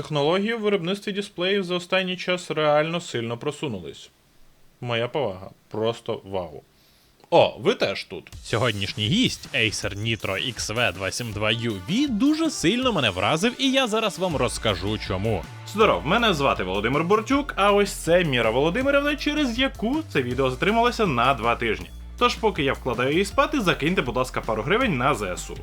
Технології в виробництві дисплеїв за останній час реально сильно просунулись. Моя повага. Просто вау. О, ви теж тут. Сьогоднішній гість Acer Nitro XV272UV дуже сильно мене вразив, і я зараз вам розкажу чому. Здоров, мене звати Володимир Борчук, а ось це Міра Володимирівна, через яку це відео затрималося на два тижні. Тож, поки я вкладаю її спати, закиньте, будь ласка, пару гривень на ЗСУ.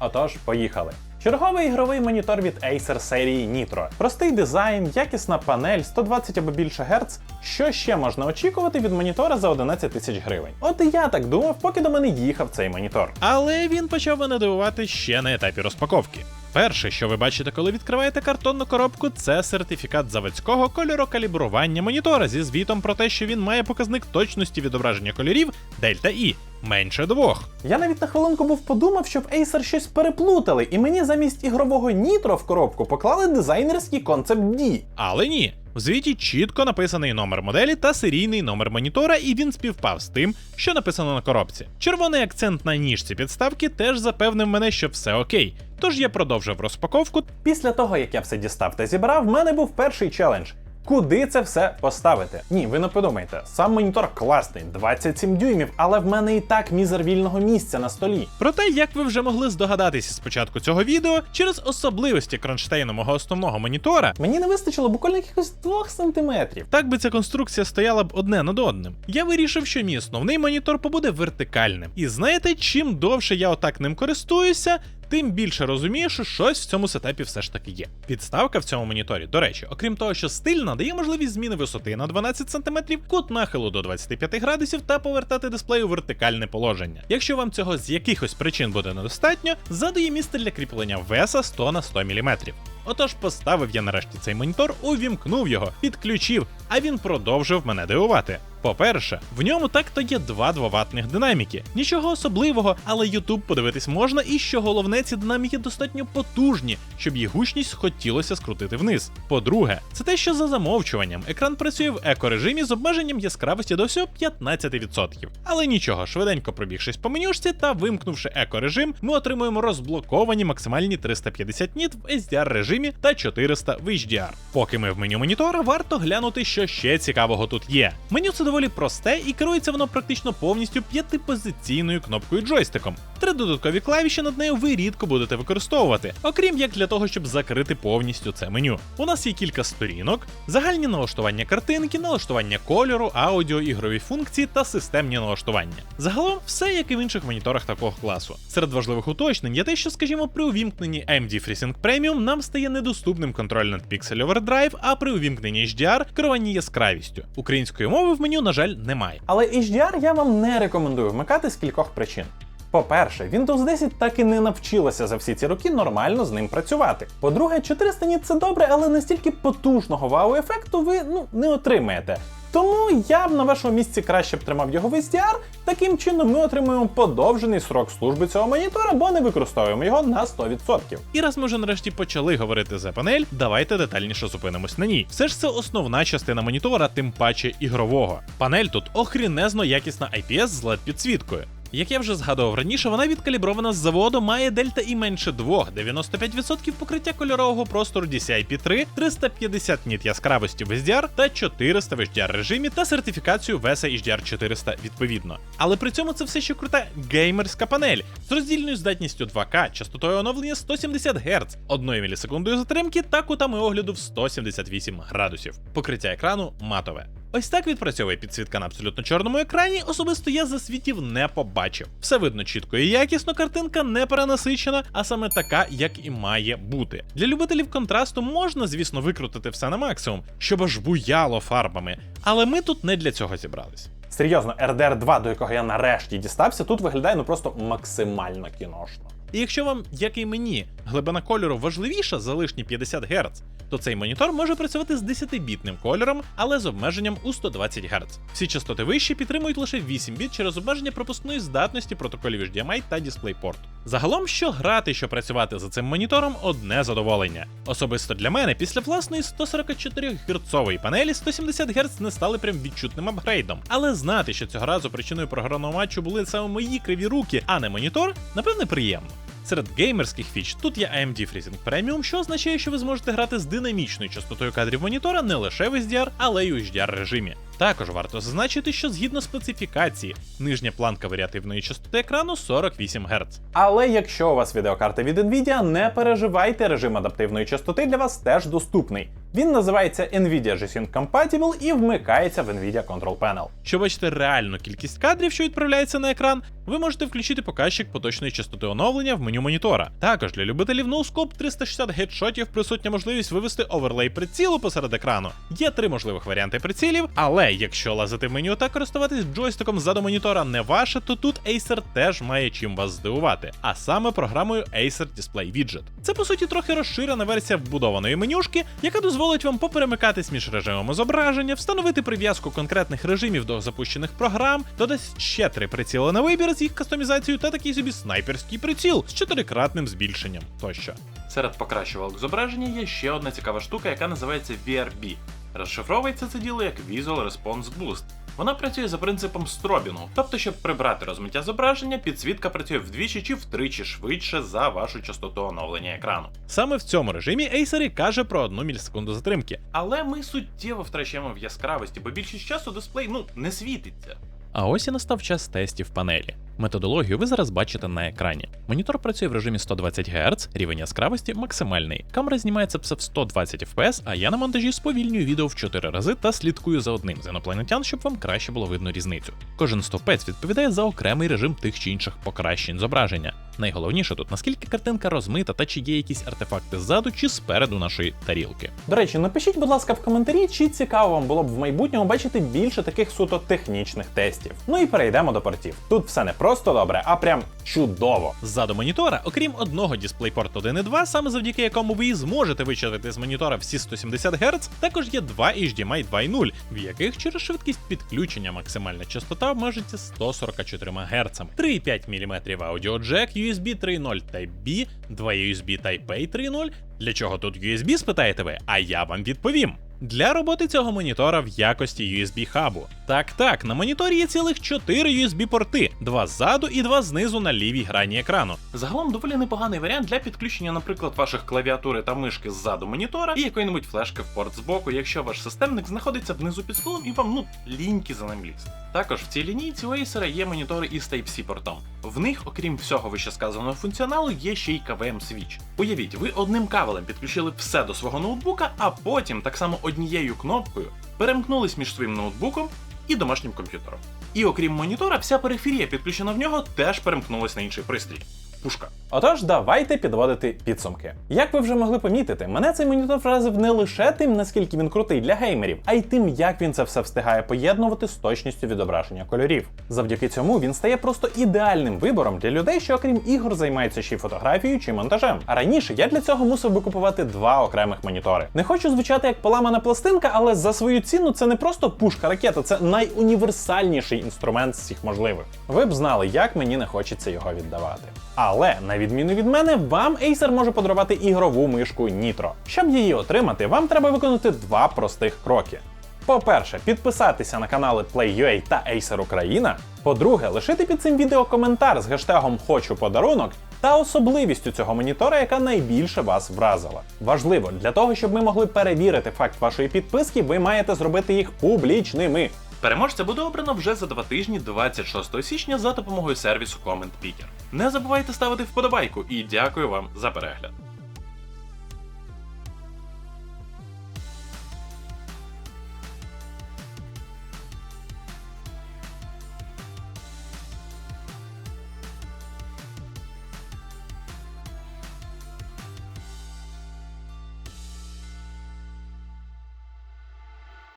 Отож, поїхали. Черговий ігровий монітор від Acer серії Nitro. Простий дизайн, якісна панель, 120 або більше Гц. Що ще можна очікувати від монітора за 11 тисяч гривень? От і я так думав, поки до мене їхав цей монітор. Але він почав мене дивувати ще на етапі розпаковки. Перше, що ви бачите, коли відкриваєте картонну коробку, це сертифікат заводського кольорокалібрування монітора зі звітом про те, що він має показник точності відображення кольорів Дельта І менше двох. Я навіть на хвилинку був подумав, що в Acer щось переплутали, і мені замість ігрового Nitro в коробку поклали дизайнерський концепт D. Але ні. В звіті чітко написаний номер моделі та серійний номер монітора, і він співпав з тим, що написано на коробці. Червоний акцент на ніжці підставки теж запевнив мене, що все окей. Тож я продовжив розпаковку Після того, як я все дістав та зібрав, в мене був перший челендж. Куди це все поставити? Ні, ви не подумайте, сам монітор класний, 27 дюймів, але в мене і так мізер вільного місця на столі. Проте, як ви вже могли здогадатися з початку цього відео, через особливості кронштейну мого основного монітора, Мені не вистачило буквально якихось 2 сантиметрів. так би ця конструкція стояла б одне над одним. Я вирішив, що мій основний монітор побуде вертикальним. І знаєте, чим довше я отак ним користуюся, тим більше розумієш, що щось в цьому сетапі все ж таки є. Підставка в цьому моніторі, до речі, окрім того, що стильна, дає можливість зміни висоти на 12 см, кут нахилу до 25 градусів та повертати дисплей у вертикальне положення. Якщо вам цього з якихось причин буде недостатньо, задає місце для кріплення веса 100 на 100 мм. Отож, поставив я нарешті цей монітор, увімкнув його, підключив, а він продовжив мене дивувати. По-перше, в ньому так-то є два двоватних динаміки. Нічого особливого, але YouTube подивитись можна, і що головне, ці динаміки достатньо потужні, щоб їх гучність хотілося скрутити вниз. По-друге, це те, що за замовчуванням екран працює в еко-режимі з обмеженням яскравості до всього 15%. Але нічого, швиденько пробігшись по менюшці та вимкнувши еко-режим, ми отримуємо розблоковані максимальні 350 ніт в SDR режимі та 400 в HDR. Поки ми в меню монітора, варто глянути, що ще цікавого тут є. Меню це доволі просте і керується воно практично повністю п'ятипозиційною кнопкою джойстиком. Три додаткові клавіші над нею ви рідко будете використовувати, окрім як для того, щоб закрити повністю це меню. У нас є кілька сторінок, загальні налаштування картинки, налаштування кольору, аудіо, ігрові функції та системні налаштування. Загалом все як і в інших моніторах такого класу. Серед важливих уточнень є те, що, скажімо, при увімкненні AMD FreeSync Premium нам стає недоступним контроль над Pixel Overdrive, а при увімкненні HDR керування яскравістю. Української мови в меню, на жаль, немає. Але HDR я вам не рекомендую вмикати з кількох причин. По-перше, Windows 10 так і не навчилася за всі ці роки нормально з ним працювати. По-друге, 400 ніт це добре, але настільки потужного вау-ефекту ви ну не отримаєте. Тому я б на вашому місці краще б тримав його в SDR. Таким чином ми отримуємо подовжений срок служби цього монітора, бо не використовуємо його на 100%. І раз ми вже нарешті почали говорити за панель, давайте детальніше зупинимось на ній. Все ж це основна частина монітора, тим паче ігрового. Панель тут охрінезно якісна IPS з led підсвіткою. Як я вже згадував раніше, вона відкалібрована з заводу, має дельта і менше 2, 95% покриття кольорового простору DCI-P3, 350 ніт яскравості в SDR та 400 в HDR режимі та сертифікацію VESA HDR 400 відповідно. Але при цьому це все ще крута геймерська панель з роздільною здатністю 2К, частотою оновлення 170 Гц, 1 мілісекундою затримки та кутами огляду в 178 градусів. Покриття екрану матове. Ось так відпрацьовує підсвітка на абсолютно чорному екрані. Особисто я засвітів не побачив. Все видно чітко і якісно, картинка не перенасичена, а саме така, як і має бути. Для любителів контрасту можна, звісно, викрутити все на максимум, щоб аж буяло фарбами. Але ми тут не для цього зібрались. Серйозно, RDR 2, до якого я нарешті дістався, тут виглядає ну просто максимально кіношно. І якщо вам, як і мені, глибина кольору важливіша за лишні 50 Гц, то цей монітор може працювати з 10-бітним кольором, але з обмеженням у 120 Гц. Всі частоти вищі підтримують лише 8 біт через обмеження пропускної здатності протоколів HDMI та DisplayPort. Загалом, що грати, що працювати за цим монітором одне задоволення. Особисто для мене, після власної 144 герцової панелі 170 Гц не стали прям відчутним апгрейдом. Але знати, що цього разу причиною програмного матчу були саме мої криві руки, а не монітор, напевне, приємно. Серед геймерських фіч тут є AMD FreeSync Premium, що означає, що ви зможете грати з динамічною частотою кадрів монітора не лише в HDR, але й у HDR режимі. Також варто зазначити, що згідно специфікації, нижня планка варіативної частоти екрану 48 Гц. Але якщо у вас відеокарта від Nvidia, не переживайте, режим адаптивної частоти для вас теж доступний. Він називається Nvidia G-Sync Compatible і вмикається в Nvidia Control Panel. Щоб бачити реальну кількість кадрів, що відправляється на екран, ви можете включити показчик поточної частоти оновлення в меню монітора. Також для любителів ноускоп 360 гедшотів присутня можливість вивести оверлей прицілу посеред екрану. Є три можливих варіанти прицілів, але якщо лазити в меню та користуватись джойстиком ззаду монітора не ваше, то тут Acer теж має чим вас здивувати, а саме програмою Acer Display Widget. Це по суті трохи розширена версія вбудованої менюшки, яка дозволить вам поперемикатись між режимами зображення, встановити прив'язку конкретних режимів до запущених програм, додасть ще три приціли на вибір з їх кастомізацією та такий собі снайперський приціл з чотирикратним збільшенням тощо. Серед покращувалок зображення є ще одна цікава штука, яка називається VRB. Розшифровується це діло як Visual Response Boost. Вона працює за принципом стробінгу, тобто, щоб прибрати розмиття зображення, підсвітка працює вдвічі чи втричі швидше за вашу частоту оновлення екрану. Саме в цьому режимі Acer каже про 1 мілісекунду затримки. Але ми суттєво втрачаємо в яскравості, бо більшість часу дисплей ну не світиться. А ось і настав час тестів панелі. Методологію ви зараз бачите на екрані. Монітор працює в режимі 120 Гц, рівень яскравості максимальний. Камера знімається все в 120 FPS, а я на монтажі сповільнюю відео в 4 рази та слідкую за одним з інопланетян, щоб вам краще було видно різницю. Кожен стовпець відповідає за окремий режим тих чи інших покращень зображення. Найголовніше тут наскільки картинка розмита та чи є якісь артефакти ззаду чи спереду нашої тарілки. До речі, напишіть, будь ласка, в коментарі, чи цікаво вам було б в майбутньому бачити більше таких суто технічних тестів. Ну і перейдемо до портів. Тут все не просто добре, а прям чудово. Ззаду монітора, окрім одного DisplayPort 1.2, саме завдяки якому ви і зможете вичитати з монітора всі 170 Гц, також є два HDMI 2.0, в яких через швидкість підключення максимальна частота обмежиться 144 Гц, 3,5 мм аудіоджек, USB 3.0 Type-B, 2 USB Type-A 3.0. Для чого тут USB, спитаєте ви? А я вам відповім. Для роботи цього монітора в якості USB хабу. Так, так, на моніторі є цілих 4 USB порти, два ззаду і два знизу на лівій грані екрану. Загалом доволі непоганий варіант для підключення, наприклад, ваших клавіатури та мишки ззаду монітора і якої-небудь флешки в порт збоку, якщо ваш системник знаходиться внизу під столом і вам ну ліньки за ним лізти. Також в цій лінійці у Acer є монітори із Type-C портом. В них, окрім всього вищесказаного функціоналу, є ще й KVM свіч. Уявіть, ви одним кабелем підключили все до свого ноутбука, а потім так само однією кнопкою перемкнулись між своїм ноутбуком і домашнім комп'ютером. І окрім монітора, вся периферія, підключена в нього, теж перемкнулась на інший пристрій. Пушка. Отож, давайте підводити підсумки. Як ви вже могли помітити, мене цей монітор вразив не лише тим, наскільки він крутий для геймерів, а й тим, як він це все встигає поєднувати з точністю відображення кольорів. Завдяки цьому він стає просто ідеальним вибором для людей, що окрім ігор займаються ще й фотографією чи монтажем. А раніше я для цього мусив би купувати два окремих монітори. Не хочу звучати як поламана пластинка, але за свою ціну це не просто пушка ракета, це найуніверсальніший інструмент з всіх можливих. Ви б знали, як мені не хочеться його віддавати. Але на відміну від мене, вам Acer може подарувати ігрову мишку Nitro. Щоб її отримати, вам треба виконати два простих кроки. По-перше, підписатися на канали PlayUA та Acer Україна. По-друге, лишити під цим відео коментар з гештегом Хочу подарунок та особливістю цього монітора, яка найбільше вас вразила. Важливо, для того, щоб ми могли перевірити факт вашої підписки, ви маєте зробити їх публічними. Переможця буде обрано вже за два тижні 26 січня за допомогою сервісу Comment Picker. Не забувайте ставити вподобайку і дякую вам за перегляд.